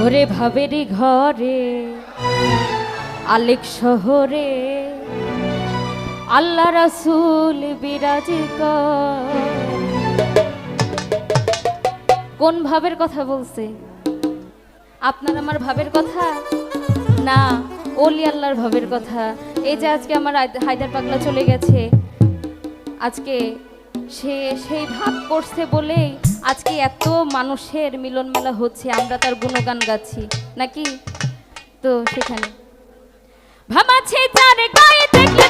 ভরে ভাবেরি ঘরে, আলেক শহরে, আল্লাহ রাসুল বিরাজি কোন ভাবের কথা বলছে? আপনার আমার ভাবের কথা? না, ওলি আল্লাহর ভাবের কথা। এই যে আজকে আমার হায়দার পাগলা চলে গেছে। আজকে সে, সেই ভাব করছে বলেই আজকে এত মানুষের মিলন মেলা হচ্ছে, আমরা তার গুণগান গাচ্ছি, নাকি? তো সেখানে। ভাবাছে তার গায়ে দেখলে